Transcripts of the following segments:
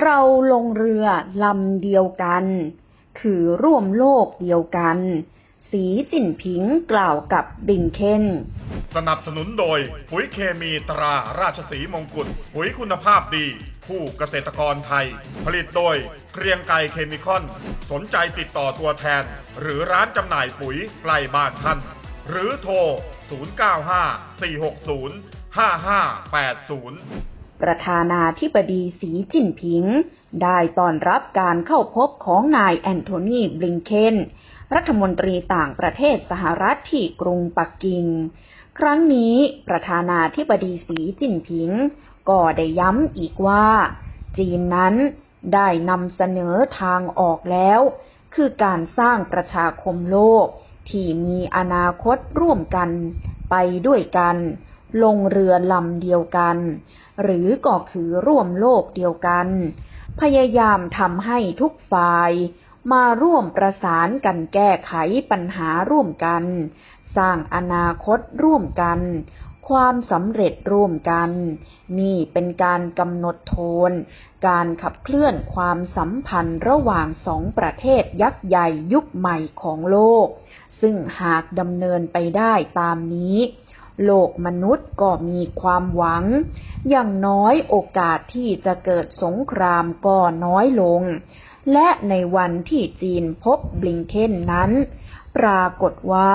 เราลงเรือลำเดียวกัน คือร่วมโลกเดียวกัน สีจินผิงกล่าวกับบิงเคนสนับสนุนโดย ปุ๋ยเคมีตราราชสีมงกุฎปุ๋ยคุณภาพดี คู่เกษตรกรไทย ผลิตโดยเกรียงไกรเคมีคอน สนใจติดต่อตัวแทน หรือร้านจำหน่ายปุ๋ยใกล้บ้านท่าน หรือโทร 0954605580 ประธานาธิบดีสีจิ้นผิง ได้ต้อนรับการเข้าพบของนายแอนโทนีบลิงเคนรัฐมนตรีต่างประเทศสหรัฐที่กรุงปักกิ่ง ครั้งนี้ประธานาธิบดีสีจิ้นผิง ก็ได้ย้ำอีกว่า จีนนั้นได้นำเสนอทางออกแล้ว คือการสร้างประชาคมโลกที่มีอนาคตร่วมกันไปด้วยกัน ลงเรือลำเดียวกัน หรือก็คือร่วมโลกเดียวกัน พยายามทำให้ทุกฝ่าย มาร่วมประสานกันแก้ไขปัญหาร่วมกัน สร้างอนาคตร่วมกัน ความสำเร็จร่วมกัน นี่เป็นการกำหนดโทน การขับเคลื่อนความสัมพันธ์ระหว่างสองประเทศยักษ์ใหญ่ยุคใหม่ของโลก ซึ่งหากดำเนินไปได้ตามนี้ โลกมนุษย์ก็มีความหวัง อย่างน้อยโอกาสที่จะเกิดสงครามก็น้อยลง และในวันที่จีนพบบลิงเคนนั้น ปรากฏว่า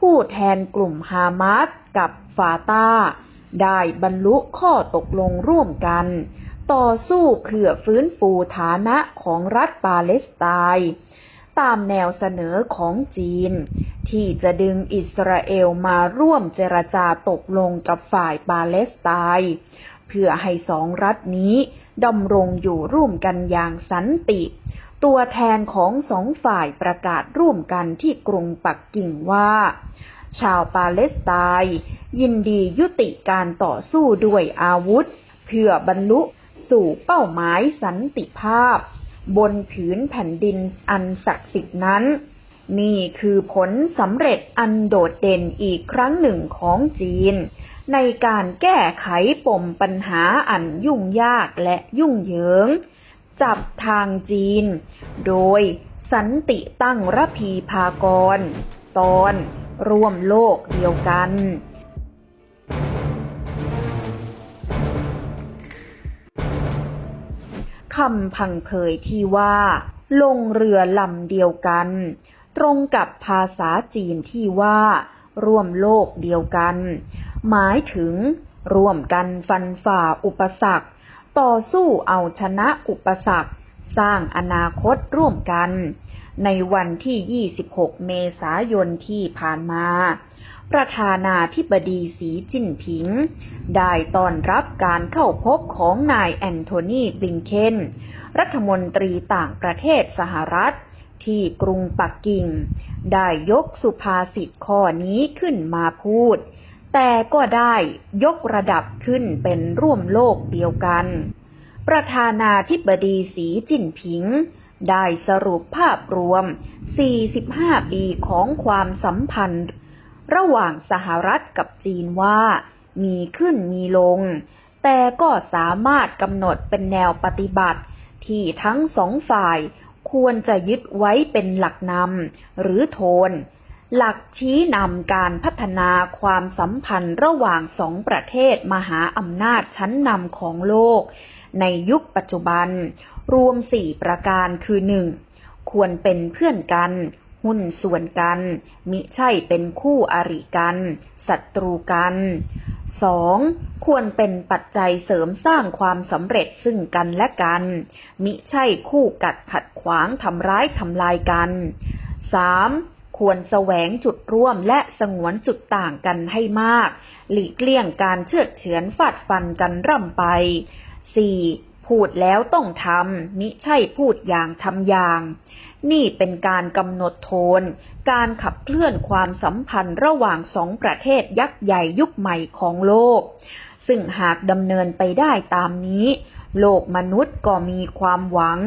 ผู้แทนกลุ่มฮามาสกับฟาตาได้บรรลุข้อตกลงร่วมกัน ต่อสู้เพื่อฟื้นฟูฐานะของรัฐปาเลสไตน์ตามแนวเสนอของจีน ที่จะดึงอิสราเอลมาร่วมเจรจาตกลงกับฝ่ายปาเลสไตน์เพื่อให้สองรัฐนี้ดำรงอยู่ร่วมกันอย่างสันติ ตัวแทนของสองฝ่ายประกาศร่วมกันที่กรุงปักกิ่งว่า ชาวปาเลสไตน์ยินดียุติการต่อสู้ด้วยอาวุธ เพื่อบรรลุสู่เป้าหมายสันติภาพ บนผืนแผ่นดินอันศักดิ์สิทธินั้น นี่คือผลสำเร็จอันโดดเด่นอีกครั้งหนึ่งของจีน ในการแก้ไขปมปัญหาอันยุ่งยากและยุ่งเหยิง จับทางจีน โดยสันติตั้งระพีพากร ตอนร่วมโลกเดียวกัน คำพังเพยที่ว่า ลงเรือลำเดียวกัน ตรงกับภาษาจีนที่ว่า ร่วมโลกเดียวกัน หมายถึง ร่วมกันฟันฝ่าอุปสรรค ต่อสู้เอาชนะอุปสรรค สร้างอนาคตร่วมกัน ในวันที่ 26 เมษายนที่ผ่านมาประธานาธิบดีสีจิ้นผิง ได้ต้อนรับการเข้าพบของนายแอนโทนีบิงเคน รัฐมนตรีต่างประเทศสหรัฐ ที่กรุงปักกิ่ง ได้ยกสุภาษิตข้อนี้ขึ้นมาพูด แต่ก็ได้ยกระดับขึ้นเป็นร่วมโลกเดียวกัน ประธานาธิบดีสีจิ้นผิง ได้สรุปภาพรวม 45 ปีของความสัมพันธ์ ระหว่างสหรัฐกับจีนว่า มีขึ้นมีลง แต่ก็สามารถกำหนดเป็นแนวปฏิบัติที่ทั้งสองฝ่าย ควรจะยึดไว้เป็นหลักนำหรือโทน หลักชี้นำการพัฒนาความสัมพันธ์ระหว่างสองประเทศมหาอำนาจชั้นนำของโลก ในยุคปัจจุบัน รวมสี่ประการคือหนึ่งควรเป็นเพื่อนกัน หุ้นส่วนกัน มิใช่เป็นคู่อริกัน ศัตรูกัน สองควรเป็นปัจจัยเสริมสร้างความสำเร็จซึ่งกันและกัน มิใช่คู่กัดขัดขวางทำร้ายทำลายกันสามควรแสวงจุดร่วมและสงวนจุดต่างกันให้มาก หลีกเลี่ยงการเชือดเฉือนฟาดฟันกันร่ำไปสี่ พูดแล้วต้องทำมิใช่พูดอย่างทำอย่าง นี่เป็นการกำหนดโทน การขับเคลื่อนความสัมพันธ์ระหว่างสองประเทศยักษ์ใหญ่ยุคใหม่ของโลก ซึ่งหากดำเนินไปได้ตามนี้ โลกมนุษย์ก็มีความหวัง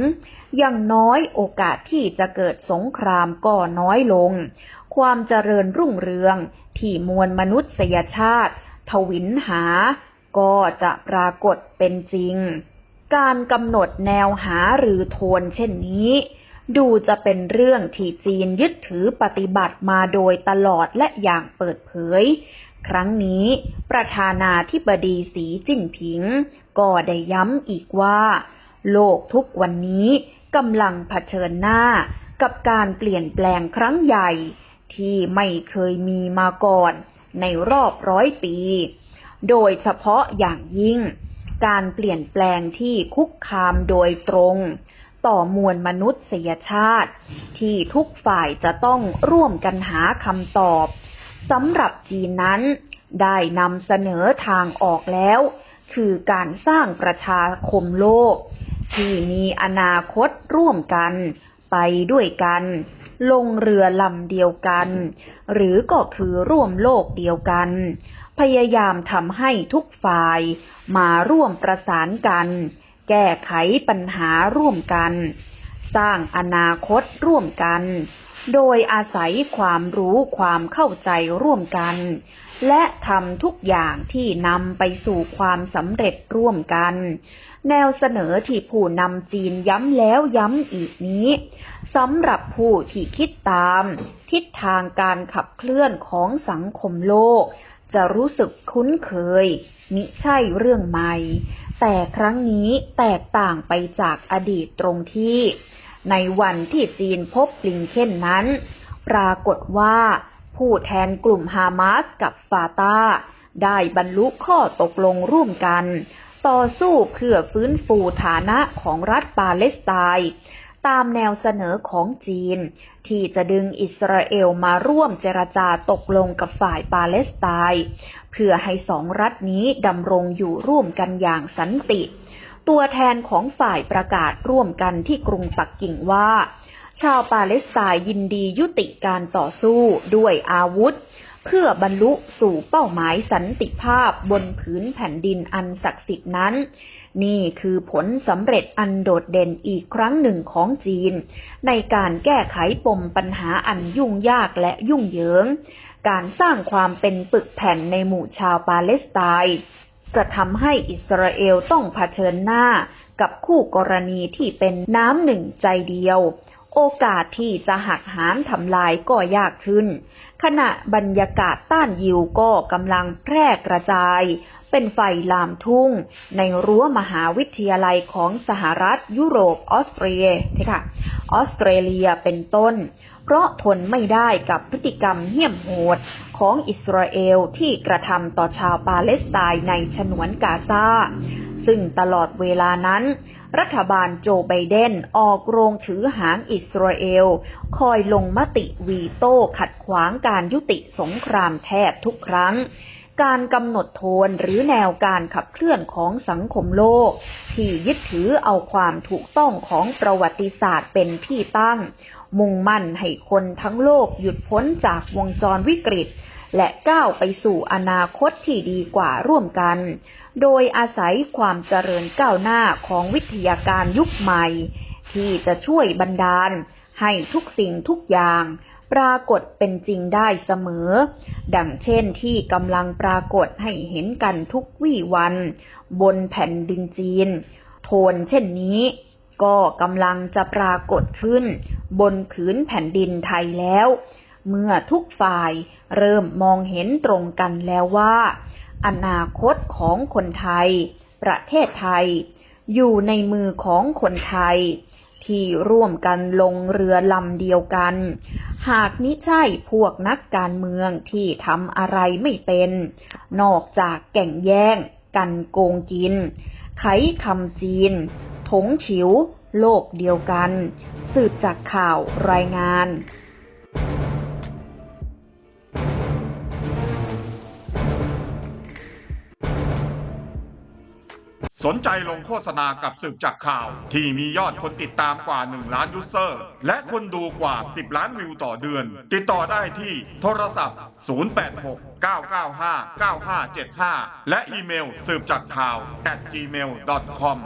อย่างน้อยโอกาสที่จะเกิดสงครามก็น้อยลง ความเจริญรุ่งเรือง ที่มวลมนุษยชาติ ทวินหา ก็จะปรากฏเป็นจริง การกำหนดแนวหาหรือโทนเช่นนี้ ดูจะเป็นเรื่องที่จีนยึดถือปฏิบัติมาโดยตลอดและอย่างเปิดเผย ครั้งนี้ประธานาธิบดีสีจิ้นผิง ก็ได้ย้ำอีกว่า โลกทุกวันนี้กำลังเผชิญหน้ากับการเปลี่ยนแปลงครั้งใหญ่ ที่ไม่เคยมีมาก่อนในรอบร้อยปี โดยเฉพาะอย่างยิ่ง การเปลี่ยนแปลงที่คุกคามโดยตรง ต่อมวลมนุษยชาติ ที่ทุกฝ่ายจะต้องร่วมกันหาคำตอบสำหรับจีนนั้น ได้นำเสนอทางออกแล้ว คือการสร้างประชาคมโลก ที่มีอนาคตร่วมกัน ไปด้วยกัน ลงเรือลำเดียวกัน หรือก็คือร่วมโลกเดียวกัน พยายามทำให้ทุกฝ่ายมาร่วมประสานกัน แก้ไขปัญหาร่วมกัน สร้างอนาคตร่วมกัน โดยอาศัยความรู้ความเข้าใจร่วมกัน และทำทุกอย่างที่นำไปสู่ความสำเร็จร่วมกัน แนวเสนอที่ผู้นำจีนย้ำแล้วย้ำอีกนี้สำหรับผู้ที่คิดตาม ทิศทางการขับเคลื่อนของสังคมโลก จะรู้สึกคุ้นเคย มิใช่เรื่องใหม่ แต่ครั้งนี้แตกต่างไปจากอดีตตรงที่ ในวันที่จีนพบปลิงเช่นนั้น ปรากฏว่าผู้แทนกลุ่มฮามาสกับฟาตาได้บรรลุข้อตกลงร่วมกัน ต่อสู้เพื่อฟื้นฟูฐานะของรัฐปาเลสไตน์ ตามแนวเสนอของจีน ที่จะดึงอิสราเอลมาร่วมเจรจาตกลงกับฝ่ายปาเลสไตน์เพื่อให้สองรัฐนี้ดำรงอยู่ร่วมกันอย่างสันติ ตัวแทนของฝ่ายประกาศร่วมกันที่กรุงปักกิ่งว่า ชาวปาเลสไตน์ยินดียุติการต่อสู้ด้วยอาวุธ เพื่อบรรลุสู่เป้าหมายสันติภาพบนผืนแผ่นดินอันศักดิ์สิทธินั้น นี่คือผลสำเร็จอันโดดเด่นอีกครั้งหนึ่งของจีน ในการแก้ไขปมปัญหาอันยุ่งยากและยุ่งเหยิง การสร้างความเป็นปึกแผ่นในหมู่ชาวปาเลสไตน์จะทำให้อิสราเอลต้องเผชิญหน้ากับคู่กรณีที่เป็นน้ำหนึ่งใจเดียว โอกาสที่จะหักหามทำลายก็ยากขึ้น ขณะบรรยากาศต้านยิวก็กำลังแพร่กระจาย เป็นไฟลามทุ่ง ในรั้วมหาวิทยาลัยของสหรัฐยุโรปออสเตรียค่ะออสเตรเลียเป็นต้น เพราะทนไม่ได้กับพฤติกรรมเหี้ยมโหดของอิสราเอลที่กระทำต่อชาวปาเลสไตน์ในฉนวนกาซา ซึ่งตลอดเวลานั้น รัฐบาลโจไบเดนออกโรงถือหางอิสราเอล คอยลงมติวีโต้ขัดขวางการยุติสงครามแทบทุกครั้งการกำหนดโทนหรือแนวการขับเคลื่อนของสังคมโลก ที่ยึดถือเอาความถูกต้องของประวัติศาสตร์เป็นที่ตั้ง มุ่งมั่นให้คนทั้งโลกหยุดพ้นจากวงจรวิกฤต และก้าวไปสู่อนาคตที่ดีกว่าร่วมกัน โดยอาศัยความเจริญก้าวหน้าของวิทยาการยุคใหม่ ที่จะช่วยบันดาล ให้ทุกสิ่งทุกอย่างปรากฏเป็นจริงได้เสมอ ดังเช่นที่กำลังปรากฏให้เห็นกันทุกวี่วัน บนแผ่นดินจีน โทนเช่นนี้ก็กำลังจะปรากฏขึ้น บนผืนแผ่นดินไทยแล้ว เมื่อทุกฝ่ายเริ่มมองเห็นตรงกันแล้วว่า อนาคตของคนไทย ประเทศไทย อยู่ในมือของคนไทย ที่ร่วมกันลงเรือลำเดียวกัน หากมิใช่พวกนักการเมืองที่ทำอะไรไม่เป็น นอกจากแก่งแย่ง กันโกงกิน ไขคำจีน ถงฉิว โลกเดียวกัน สืบจากข่าวรายงาน นใจลงโฆษณากับสืบจากข่าว ที่มียอดคนติดตามกว่า 1 ล้านยูเซอร์ และคนดูกว่า 10 ล้านวิวต่อเดือน ติดต่อได้ที่โทรศัพท์ 086 995 9575 และอีเมลสืบจากข่าว at gmail.com